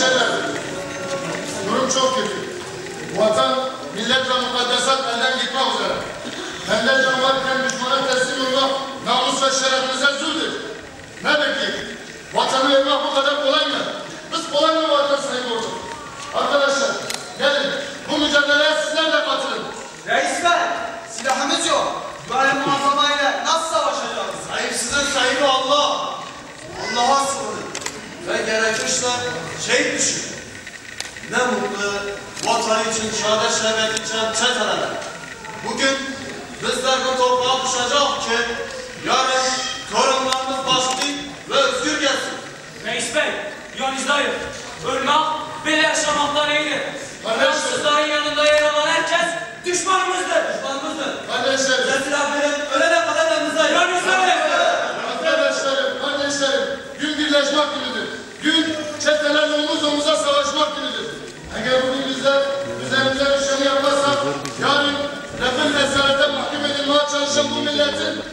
şeylerdir. Durum çok kötü. Vatan, millet ve mukaddesat elden gitmek üzere. Hem de can varken düşmana teslim olmak namus ve şerefinize zuldur. Ne bekleyin? Vatanı vermek Gerekirse şehit düşün. Ne mutlu vatan için şehadet şerbeti içen çetelere. Bugün bizler bu toprağa düşecek ki yarın torunlarımız başlayıp ve özgür gelsin. Reis bey, yanınızdayım. Ölmek, böyle yaşamaktan iyidir. çeteler omuz omuza savaşmak